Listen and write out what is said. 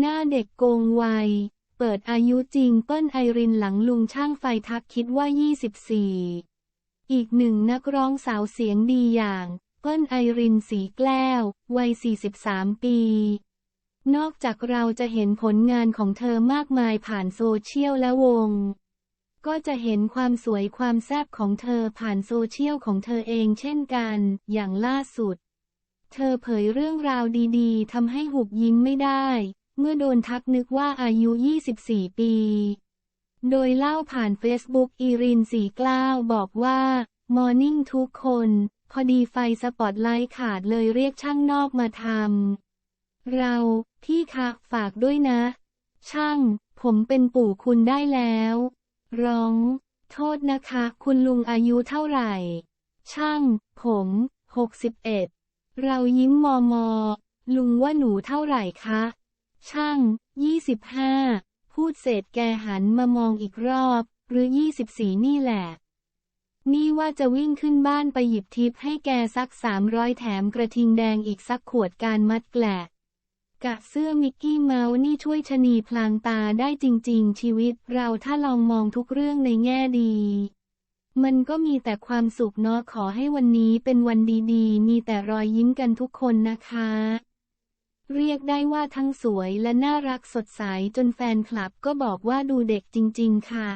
หน้าเด็กโกงวัย เปิดอายุจริงเปิ้ลไอรินหลังลุงช่างไฟทักคิดว่า 24 อีกหนึ่งนักร้องสาวเสียงดีอย่าง เปิ้ลไอรินสีแก้ว วัย 43 ปี นอกจากเราจะเห็นผลงานของเธอมากมายผ่านโซเชียลและวง ก็จะเห็นความสวยความแซ่บของเธอผ่านโซเชียลของเธอเองเช่นกัน อย่างล่าสุด เธอเผยเรื่องราวดีๆทำให้หุบยิ้มไม่ได้ เมื่อโดนทักนึกว่าอายุ 24 ปี โดยเล่าผ่านเฟซบุ๊กอีรินสีกล้าวบอกว่ามอร์นิ่งทุกคน พอดีไฟสปอตไลท์ขาดเลยเรียกช่างนอกมาทำ เรา พี่คะฝากด้วยนะ ช่าง ผมเป็นปู่คุณได้แล้ว ร้อง โทษนะคะ คุณลุงอายุเท่าไหร่ ช่าง ผม 61 เรายิ้มมอมอ ลุงว่าหนูเท่าไหร่คะ ช่าง 25 พูดเสร็จแกหันมามองอีกรอบ หรือ 24 นี่แหละ นี่ว่าจะวิ่งขึ้นบ้านไปหยิบทิปให้แกสัก 300 แถมกระทิงแดงอีกสักขวดการมัดแกละกะเสื้อมิกกี้เมาส์นี่ช่วยชะนีพลางตาได้จริง ๆ ชีวิตเราถ้าลองมองทุกเรื่องในแง่ดี มันก็มีแต่ความสุขเนาะขอให้วันนี้เป็นวันดีๆ มีแต่รอยยิ้มกันทุกคนนะคะ เรียกได้ว่าทั้งสวยและน่ารักสดใสจนแฟนคลับก็บอกว่าดูเด็กจริง ๆ ค่ะ